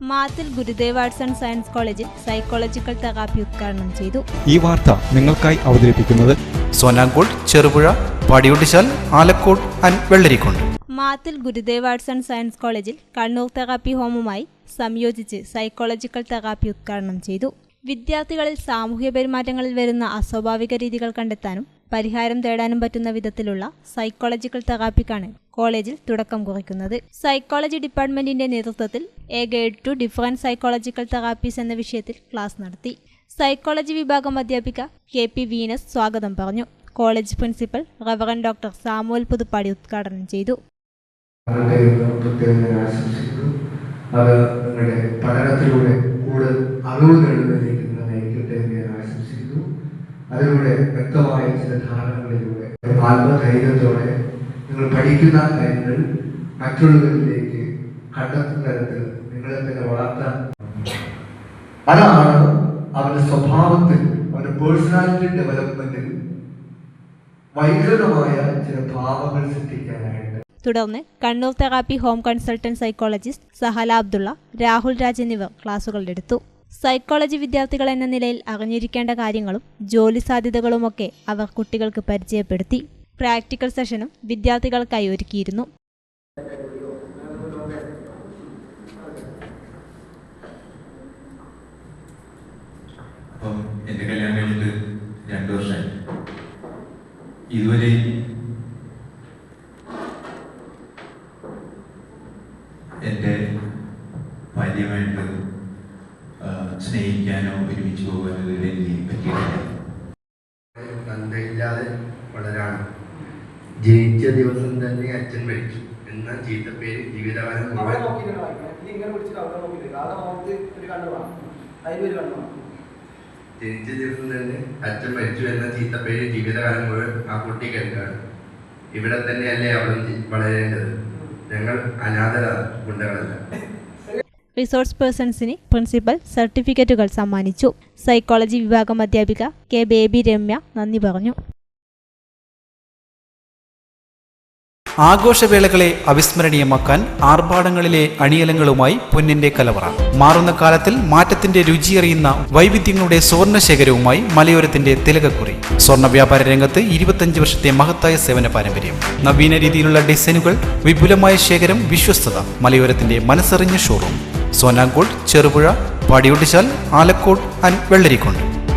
Mathil Gurudev arts and science കോളേജിൽ psychological therapy ഉദ്ഘാടനം ചെയ്തു. ഈ വാർത്ത നിങ്ങൾക്കായി അവതരിപ്പിക്കുന്നത് സോനാങ്കോട് Cherupuzha Padiyottuchal Alakode and Vellarikundu Mathil Gurudev arts and science കോളേജിൽ കണ്ണൂർ തെറാപ്പി ഹോമുമായി സംയോജിച്ച് സൈക്കോളജിക്കൽ തെറാപ്പി ഉദ്ഘാടനം ചെയ്തു. വിദ്യാർത്ഥികളിൽ സാമൂഹ്യ പെരുമാറ്റങ്ങളിൽ വരുന്ന അസ്വാഭാവിക രീതികൾ കണ്ടെത്താനും പരിഹാരം തേടാനും പറ്റുന്ന വിധത്തിലുള്ള സൈക്കോളജിക്കൽ തെറാപ്പിക്കാണ് കോളേജിൽ തുടക്കം കുറിക്കുന്നത്. സൈക്കോളജി ഡിപ്പാർട്ട്മെന്റിന്റെ നേതൃത്വത്തിൽ a guide to different psychological therapies എന്ന വിഷയത്തിൽ ക്ലാസ് നടത്തി. സൈക്കോളജി വിഭാഗം അധ്യാപിക കെ പി വീനസ് സ്വാഗതം പറഞ്ഞു. College principal reverend doctor Samuel Puthuppadi ഉദ്ഘാടനം ചെയ്തു. അത് നിങ്ങളുടെ പഠനത്തിലൂടെ കൂടുതൽ അറിവ് നേടുന്നതിലേക്ക് നിങ്ങൾ നയിക്കട്ടെ എന്ന് ഞാൻ ആശംസിക്കുന്നു അതിലൂടെ വ്യക്തമായ ചില ധാരണകളിലൂടെ ആത്മധൈര്യത്തോടെ നിങ്ങൾ പഠിക്കുന്ന കാര്യങ്ങൾ മറ്റുള്ളവരിലേക്ക് കണ്ടെത്തുന്ന തരത്തിൽ നിങ്ങളെ തന്നെ വളർത്താൻ അതാണ് അവന്റെ സ്വഭാവത്തിൽ അവന്റെ പേഴ്സണാലിറ്റി ഡെവലപ്മെന്റിൽ വൈകൃതമായ ചില ഭാവങ്ങൾ സൃഷ്ടിക്കാനായിട്ട്. തുടർന്ന് Kannur therapy home consultant psychologist Sahala Abdulla Rahul Raj എന്നിവർ ക്ലാസുകളെടുത്തു സൈക്കോളജി വിദ്യാർത്ഥികൾ എന്ന നിലയിൽ അറിഞ്ഞിരിക്കേണ്ട കാര്യങ്ങളും ജോലി സാധ്യതകളുമൊക്കെ അവർ കുട്ടികൾക്ക് പരിചയപ്പെടുത്തി പ്രാക്ടിക്കൽ സെഷനും വിദ്യാർത്ഥികൾക്കായി ഒരുക്കിയിരുന്നു. എന്റെ കല്യാണം രണ്ട് ഇതുവരെ എന്റെ ഭാര്യയുമായിട്ട് ആ, സ്നേഹിക്കാനോ ഒരുമിച്ച് പോകാനോ ഇതുവരെ എനിക്ക് പറ്റിയിട്ടില്ല. തന്തയില്ലാതെ വളരാണ്. ജനിച്ച ദിവസം തന്നെ അച്ഛൻ മരിച്ചു. എന്ന ചീത്തപ്പേര് ജീവിതകാലം മുഴുവൻ ജനിച്ച ദിവസം തന്നെ അച്ഛൻ മരിച്ചു എന്ന ചീത്തപ്പേര് ജീവിതകാലം മുഴുവൻ ആ കുട്ടി കേൾക്കാണ്. ഇവിടെ തന്നെയല്ലേ അവളും ജി- വളരേണ്ടത് ഞങ്ങൾ അനാഥരാണ് ഗുണ്ടകളല്ല. റിസോഴ്സ് പേഴ്സൺസിന് പ്രിൻസിപ്പൽ സർട്ടിഫിക്കറ്റുകൾ സമ്മാനിച്ചു. സൈക്കോളജി വിഭാഗം അധ്യാപിക കെ ബേബി രമ്യ നന്ദി പറഞ്ഞു. ആഘോഷവേളകളെ അവിസ്മരണീയമാക്കാൻ ആർഭാടങ്ങളിലെ അണിയലങ്ങളുമായി പൊന്നിന്റെ കലവറ. മാറുന്ന കാലത്തിൽ മാറ്റത്തിന്റെ രുചിയറിയുന്ന വൈവിധ്യങ്ങളുടെ സ്വർണ ശേഖരവുമായി മലയോരത്തിന്റെ തിലകക്കുറി. സ്വർണ വ്യാപാര രംഗത്ത് ഇരുപത്തഞ്ച് വർഷത്തെ മഹത്തായ സേവന പാരമ്പര്യം. നവീന രീതിയിലുള്ള ഡിസൈനുകൾ വിപുലമായ ശേഖരം വിശ്വസ്തത. മലയോരത്തിന്റെ മനസ്സറിഞ്ഞ ഷോറൂം സോനാങ്കോട് ചെറുപുഴ പാടിയൊട്ടിച്ചാൽ ആലക്കോട് ആൻഡ് വെള്ളരിക്കുണ്ട്.